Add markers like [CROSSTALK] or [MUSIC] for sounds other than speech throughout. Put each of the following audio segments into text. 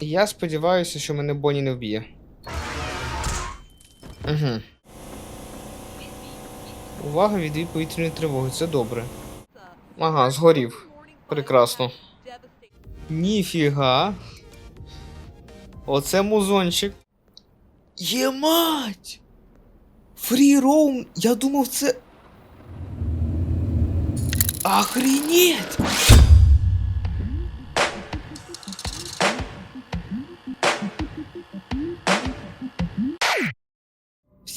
Я сподіваюся, що мене Бонні не вб'є. Угу. Увага від дві повітряної тривоги, це добре. Ага, згорів. Прекрасно. Ніфіга. Оце музончик. Ємать! Фрі роум, я думав це. Охренеть!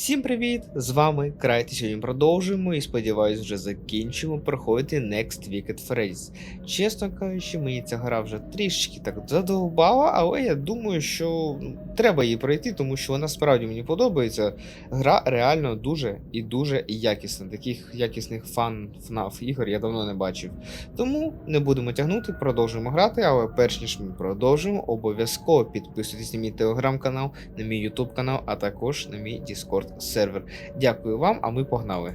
Всім привіт! З вами Крайт. Сьогодні продовжуємо і сподіваюсь, вже закінчимо проходити Next Wicked Phrase. Чесно кажучи, мені ця гра вже трішки так задовбала, але я думаю, що ну, треба її пройти, тому що вона справді мені подобається. Гра реально дуже і дуже якісна. Таких якісних фан FNAF ігор я давно не бачив. Тому не будемо тягнути, продовжуємо грати, але перш ніж ми продовжимо, обов'язково підписуйтесь на мій телеграм-канал, на мій YouTube канал, а також на мій Discord сервер. Дякую вам, а ми погнали.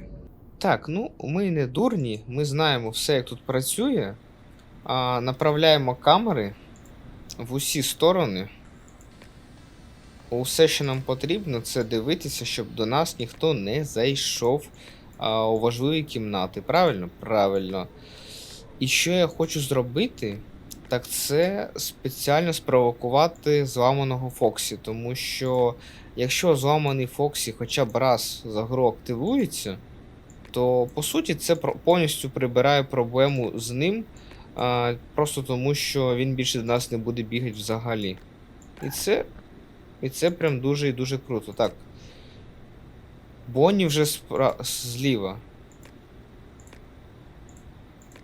Так, ну ми не дурні, ми знаємо все, як тут працює. А, направляємо камери в усі сторони. Усе, що нам потрібно, це дивитися, щоб до нас ніхто не зайшов а, у важливі кімнати. Правильно? Правильно. І що я хочу зробити, так це спеціально спровокувати зламаного Фоксі, тому що якщо зламаний Фоксі хоча б раз за гру активується, то по суті це повністю прибирає проблему з ним, а, просто тому що він більше до нас не буде бігати взагалі. І це. І це прям дуже і дуже круто. Так. Бонні вже спра... зліва.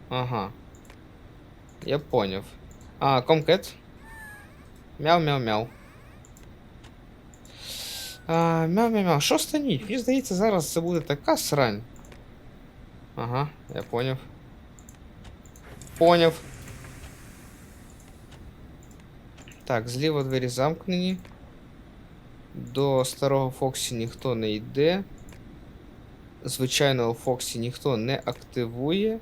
Ага. Я поняв. А, комкет. Мяу-мяу-мяу. Мяу-мяу-мяу. Що станіть? Мені здається, зараз це буде така срань. Ага, я поняв. Поняв. Так, зліва двері замкнені. До старого Фоксі ніхто не йде. Звичайного Фоксі ніхто не активує.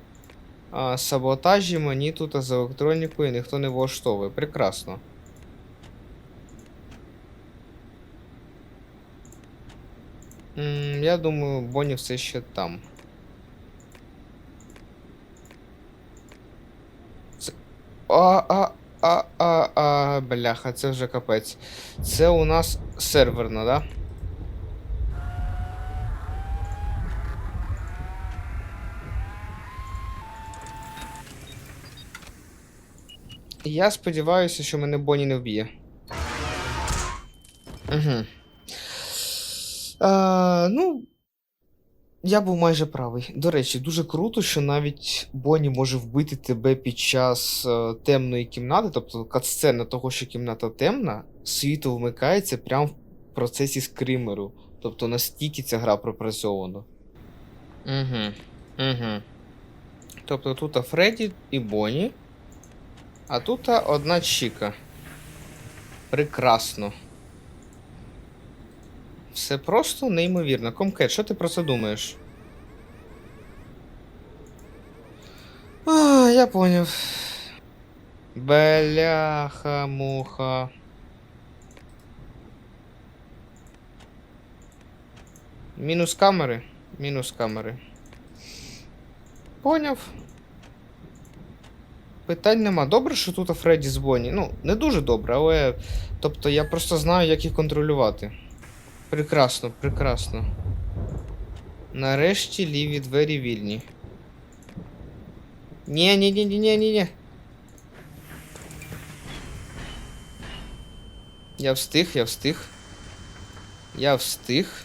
А, саботажі мені тут з електронікою ніхто не влаштовує. Прекрасно. М, я думаю, Бонні все ще там. Це... А, а, а, а, а, бляха, це вже капець. Це у нас серверна, да? Я сподіваюся, що мене Бонні не вб'є. Угу. А, ну. Я був майже правий. До речі, дуже круто, що навіть Бонні може вбити тебе під час е, темної кімнати, тобто катсцена того, що кімната темна, світло вмикається прямо в процесі скримеру. Тобто настільки ця гра пропрацьована. Угу. Угу. Тобто тут Фредді і Бонні. А тут одна Чіка. Прекрасно. Все просто неймовірно. Комкет, що ти про це думаєш? А, я поняв. Бляха муха. Мінус камери. Мінус камери. Поняв. Питань нема. Добре, що тут Фредді з Бонні. Ну, не дуже добре, але. Тобто я просто знаю, як їх контролювати. Прекрасно, прекрасно. Нарешті ліві двері вільні. Ні, ні, ні, ні, ні, ні, ні. Я встиг, я встиг. Я встиг.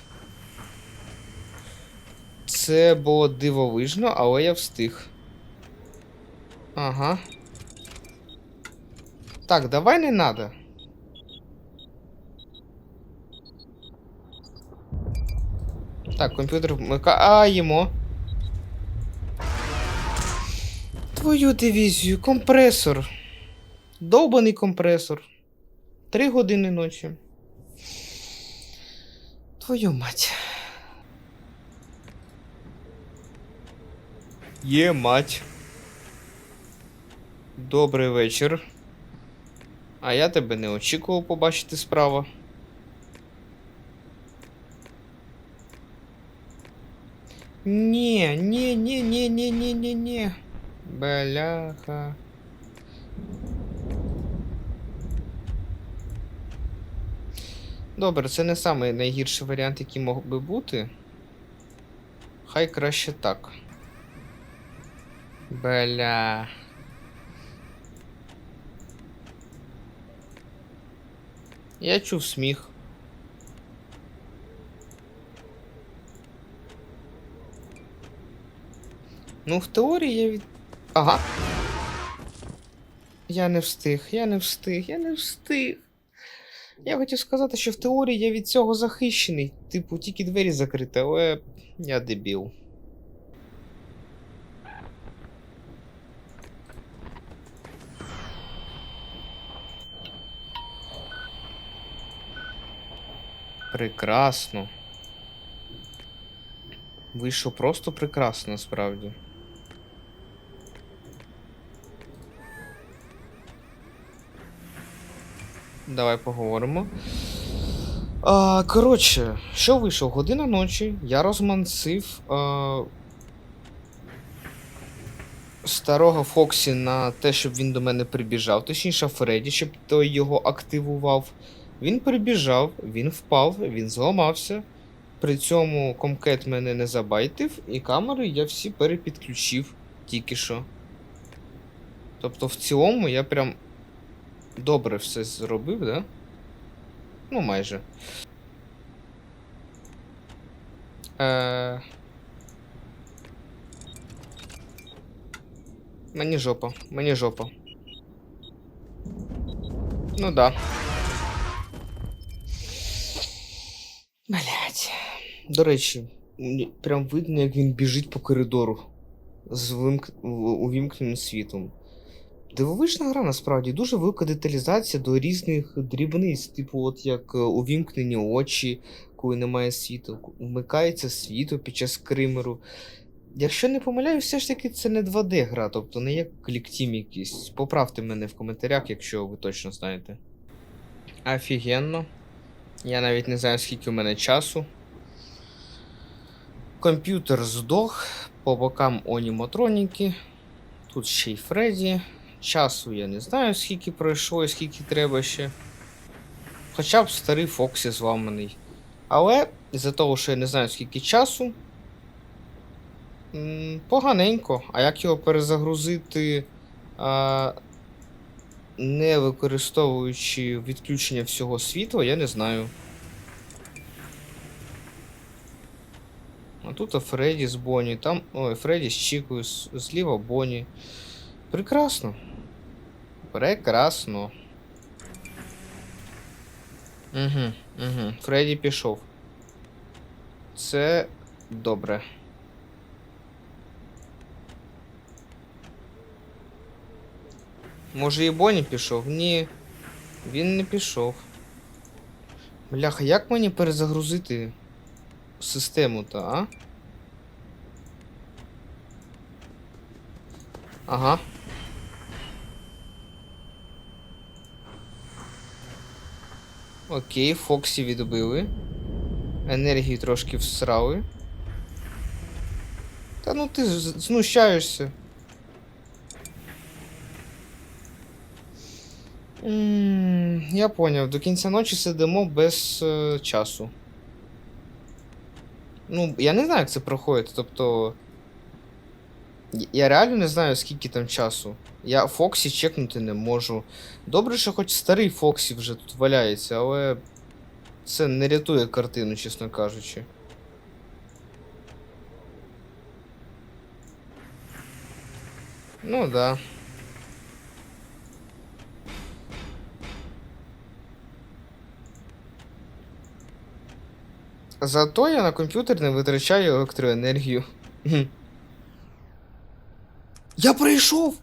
Це було дивовижно, але я встиг. Ага. Так, давай не надо. Так, комп'ютер вмикаємо. Твою дивізію, компресор. Довбаний компресор. Три години ночі. Твою мать. Є мать. Добрий вечір. А я тебе не очікував побачити справа. Ні, ні, ні, ні, ні, ні, ні, ні. Бляха. Добре, це не самий найгірший варіант, який мог би бути. Хай краще так. Бля. Я чув сміх. Ну, в теорії я від. Ага. Я не встиг, я не встиг, я не встиг. Я хотів сказати, що в теорії я від цього захищений. Типу, тільки двері закриті, але я дебіл. Прекрасно. Вийшло просто прекрасно, насправді. Давай поговоримо. А, коротше, що вийшов? Година ночі. Я розмансив а, старого Фоксі на те, щоб він до мене прибіжав. Точніше, Фредді, щоб той його активував. Він прибіжав, він впав, він зламався. При цьому комкет мене не забайтив, і камери я всі перепідключив тільки що. Тобто, в цілому я прям добре все зробив, да? Ну, майже. Е... Мені жопа, мені жопа. Ну да. До речі, прям видно, як він біжить по коридору з вимк... увімкненим світлом. Дивовижна гра насправді дуже велика деталізація до різних дрібниць, типу, от як е, увімкнені очі, коли немає світла, ку- вмикається світло під час кримеру. Якщо не помиляюсь, все ж таки це не 2D гра, тобто не як кліктім якийсь. Поправте мене в коментарях, якщо ви точно знаєте. Офігенно. Я навіть не знаю, скільки у мене часу. Комп'ютер здох, по бокам оніматроніки. Тут ще й Фредді. Часу я не знаю, скільки пройшло і скільки треба ще. Хоча б старий Фоксі зламаний. Але із-за того, що я не знаю, скільки часу. Поганенько. А як його перезагрузити, а, не використовуючи відключення всього світла, я не знаю. Тут Фредді з Бонні, там. Ой, Фредді з Чікою, зліва Бонні. Прекрасно. Прекрасно. Угу, угу. Фредді пішов. Це добре. Може і Бонні пішов? Ні. Він не пішов. Бляха, як мені перезагрузити систему-то, а? Ага. Окей, Фоксі відбили. Енергію трошки всрали. Та ну ти знущаєшся. Я поняв, до кінця ночі сидимо без е, часу. Ну, я не знаю, як це проходить. Тобто. Я реально не знаю, скільки там часу. Я Фоксі чекнути не можу. Добре, що хоч старий Фоксі вже тут валяється, але це не рятує картину, чесно кажучи. Ну да. Зато я на комп'ютер не витрачаю електроенергію. Я пройшов!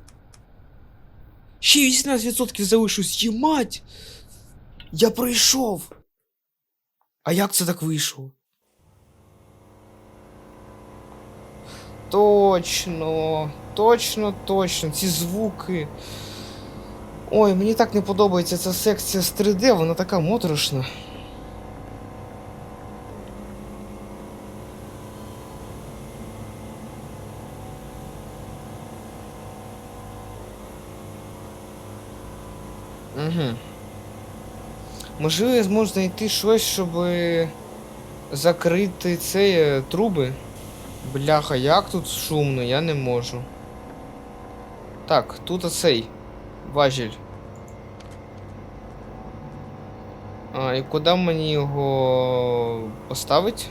Ще 18% залишилось, їмать! Я пройшов! А як це так вийшло? Точно, точно, точно, ці звуки. Ой, мені так не подобається ця секція з 3D, вона така моторошна. Угу. Можливо, я зможу знайти щось, щоб закрити ці е, труби. Бляха, як тут шумно, я не можу. Так, тут оцей важіль. А, і куди мені його поставити?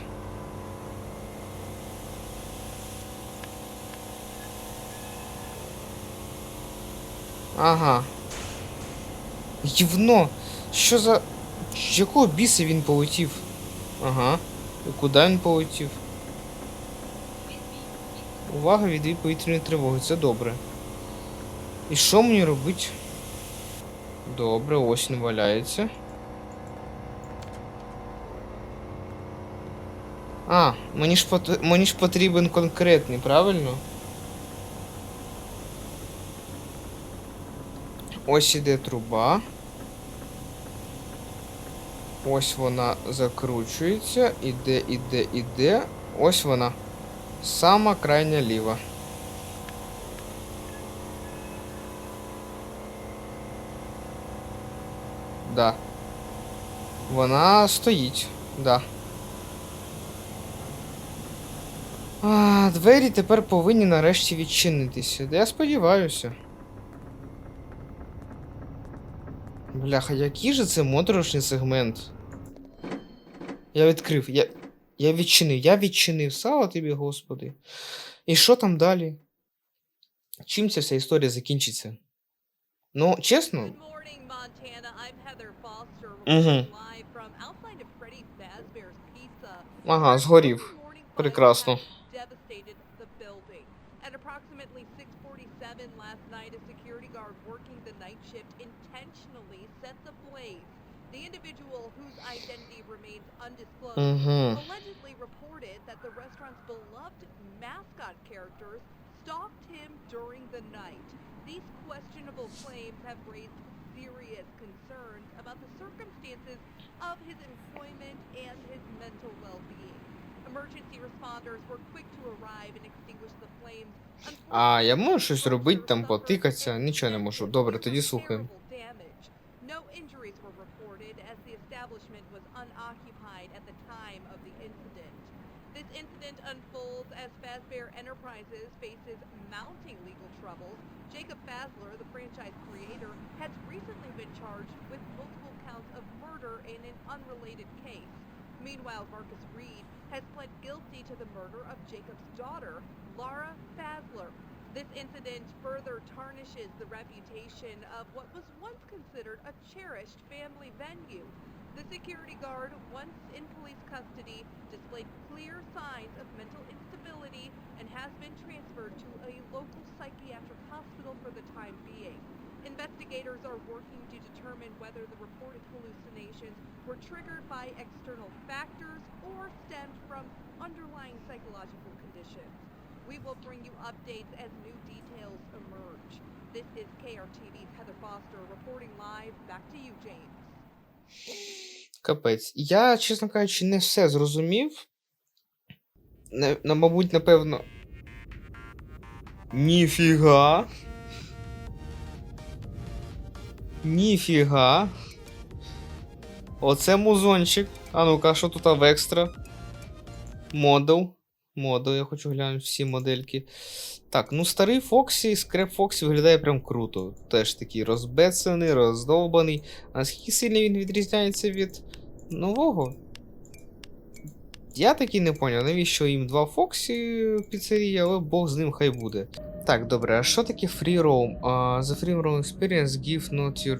Ага. Євно! Що за. З якого біса він полетів? Ага. І куди він полетів? Увага від повітряної тривоги, це добре. І що мені робити? Добре, ось не валяється. А, мені ж, пот... мені ж потрібен конкретний, правильно? Ось іде труба. Ось вона закручується, іде, іде, іде. Ось вона. Сама крайня ліва. Да. Вона стоїть, да. А, двері тепер повинні нарешті відчинитися. Я сподіваюся. Бляха, який же це моторошний сегмент. Я відкрив, я. Я відчинив, я відчинив. Слава тобі, господи. І що там далі? Чим ця вся історія закінчиться? Ну, чесно, Pizza. ага, згорів. Прекрасно. 7 last night, a security guard working the night shift intentionally set the blaze. The individual whose identity remains undisclosed mm-hmm. allegedly reported that the restaurant's beloved mascot characters stalked him during the night. These questionable claims have raised serious concerns about the circumstances of his employment and his mental well-being. Emergency responders were quick to arrive and extinguish the flames. А я можу щось Unfortunately, робити там, suffered потикатися? Нічого не можу. Добре, тоді слухаємо. terrible damage. No injuries were reported as the establishment was unoccupied at the time of the incident. This incident unfolds as Fazbear Enterprises faces mounting legal troubles. Jacob Fazler, the franchise creator, has recently been charged with multiple counts of murder in an unrelated case. Meanwhile, Marcus Reed has pled guilty to the murder of Jacob's daughter, Laura Fazler. This incident further tarnishes the reputation of what was once considered a cherished family venue. The security guard, once in police custody, displayed clear signs of mental instability and has been transferred to a local psychiatric hospital for the time being. Investigators are working to determine whether the reported hallucinations were triggered by external factors or stemmed from underlying psychological conditions. We will bring you updates as new details emerge. This is KRTV's Heather Foster reporting live. Back to you, James. [GASPS] Капець. Я, чесно кажучи, не все зрозумів. Не, на, мабуть, напевно. Ніфіга. Ніфіга. Оце музончик. А ну-ка, що тут в екстра? Модел. Модел, я хочу глянути всі модельки. Так, ну старий Фоксі, скреп Фоксі виглядає прям круто. Теж такий розбецений, роздовбаний. А наскільки сильно він відрізняється від нового? Я таки не поняв, навіщо їм два Фоксі піцерії, але Бог з ним хай буде. Так, добре, а що таке free roam? Uh, the free roam experience give not your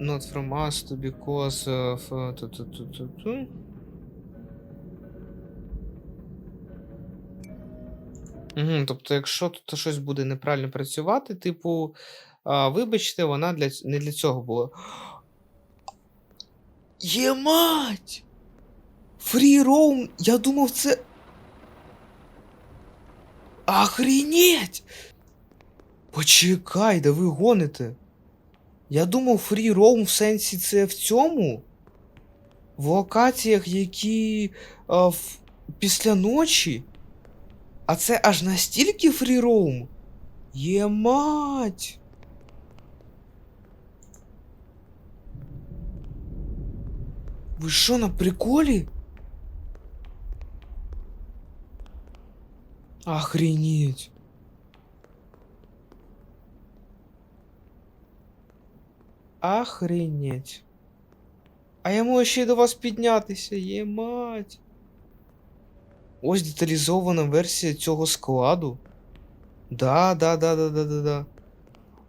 not from us to because of. Угу, тобто, якщо тут щось буде неправильно працювати, типу, а, вибачте, вона для, не для цього була. Ємать! Free roam, я думав, це. Охренеть! Почекай, да ви гоните. Я думав, roam в сенсі це в цьому. В локаціях, які а, в... після ночі. А це аж настільки roam? Є мать! Ви що на приколі? Охренеть. Охренеть. А можу ще до вас піднятися, є мать. Ось деталізована версія цього складу. Да, да, да, да, да, да, да.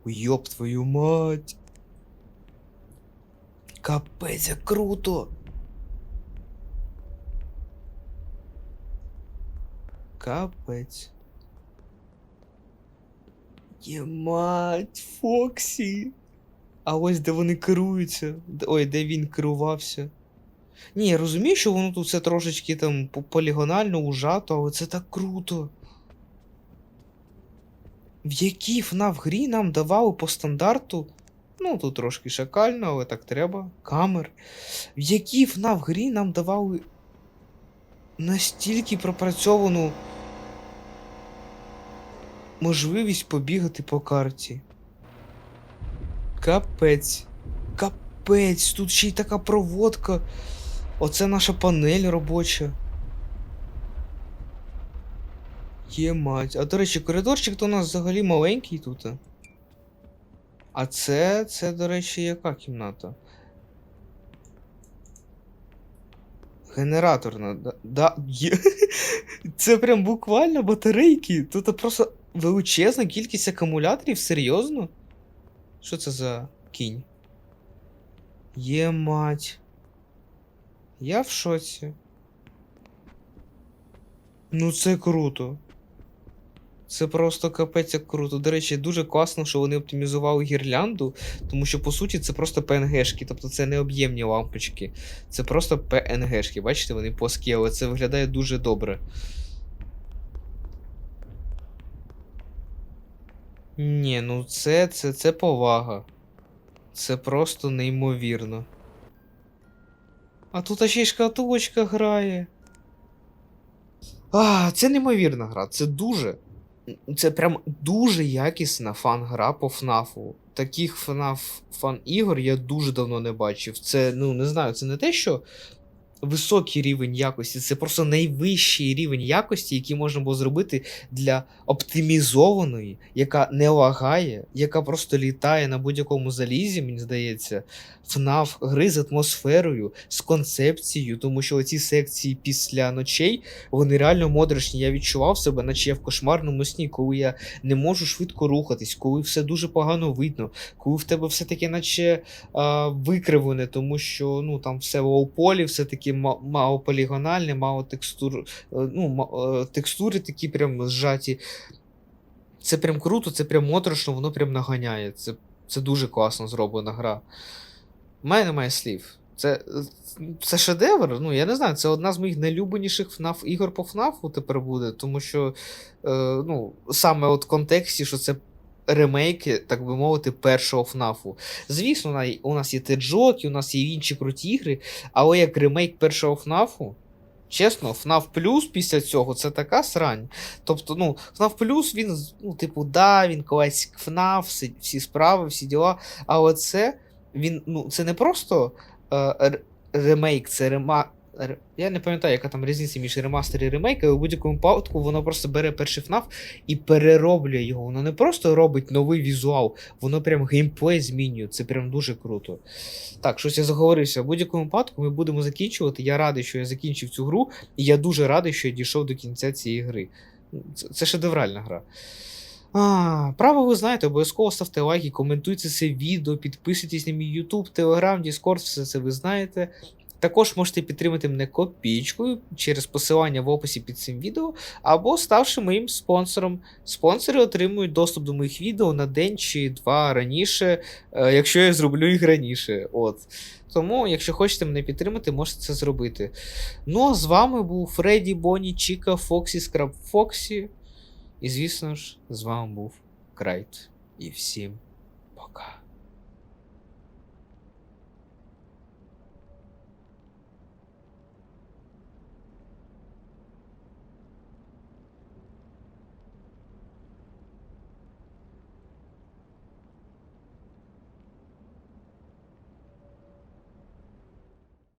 Йоп твою мать. Капець, як круто. Капець. Ємать, Фоксі. А ось де вони керуються. Ой, де він керувався. Ні, я розумію, що воно тут все трошечки там полігонально ужато, але це так круто. В якій FNAF грі нам давали по стандарту. Ну, тут трошки шакально, але так треба. Камер. В якій FNAF грі нам давали настільки пропрацьовану можливість побігати по карті. Капець. Капець, тут ще й така проводка. Оце наша панель робоча. Є мать. А до речі, коридорчик то у нас взагалі маленький тут. А це, це, до речі, яка кімната? Генераторна. Да, да, є. [LAUGHS] Це прям буквально батарейки. Тут просто величезна кількість акумуляторів, серйозно? Що це за кінь? Є мать. Я в шоці. Ну це круто. Це просто капець як круто. До речі, дуже класно, що вони оптимізували гірлянду, тому що по суті це просто PNG-шки, тобто це не об'ємні лампочки. Це просто PNG-шки. Бачите, вони плоскі, але це виглядає дуже добре. Ні, ну це, це, це повага. Це просто неймовірно. А тут ще й шкатулочка грає. А, це неймовірна гра. Це дуже. Це прям дуже якісна фан-гра по ФНАФу. Таких FNAF фан-ігор я дуже давно не бачив. Це, ну, не знаю, це не те, що високий рівень якості, це просто найвищий рівень якості, який можна було зробити для оптимізованої, яка не лагає, яка просто літає на будь-якому залізі, мені здається, FNAF гри з атмосферою, з концепцією, тому що оці секції після ночей, вони реально модричні. Я відчував себе, наче я в кошмарному сні, коли я не можу швидко рухатись, коли все дуже погано видно, коли в тебе все таке, наче а, викривлене, тому що ну, там все в лоу-полі, все таки ма- мало полігональне, мало текстур, е, ну, е, текстури такі прям зжаті. Це прям круто, це прям моторошно, воно прям наганяє. Це, це дуже класно зроблена гра. У мене немає слів. Це, це шедевр. Ну, я не знаю, це одна з моїх найлюбленіших FNAF ігор по FNAF тепер буде, тому що е, ну, саме от в контексті, що це ремейки, так би мовити, першого FNAF. Звісно, у нас є Теджоки, у нас є інші круті ігри, але як ремейк першого FNAF, чесно, FNAF Plus після цього це така срань. Тобто, ну, FNAF Plus, він, ну, типу, да, він класик FNAF, всі справи, всі діла, але це він, ну, це не просто е, ремейк, це рема. Я не пам'ятаю, яка там різниця між ремастер і ремейк, але в будь-якому випадку воно просто бере перший FNAF і перероблює його. Воно не просто робить новий візуал, воно прям геймплей змінює. Це прям дуже круто. Так, щось я заговорився. В будь-якому випадку ми будемо закінчувати. Я радий, що я закінчив цю гру, і я дуже радий, що я дійшов до кінця цієї гри. Це, це шедевральна гра. А, право ви знаєте, обов'язково ставте лайки, коментуйте це відео, підписуйтесь на мій YouTube, Telegram, Discord, все це ви знаєте. Також можете підтримати мене копійкою через посилання в описі під цим відео, або ставши моїм спонсором. Спонсори отримують доступ до моїх відео на день чи два раніше, е, якщо я зроблю їх раніше. От. Тому, якщо хочете мене підтримати, можете це зробити. Ну а з вами був Фредді, Бонні, Чіка, Фоксі, Скраб Фоксі. І, звісно ж, з вами був Крайт. І всім.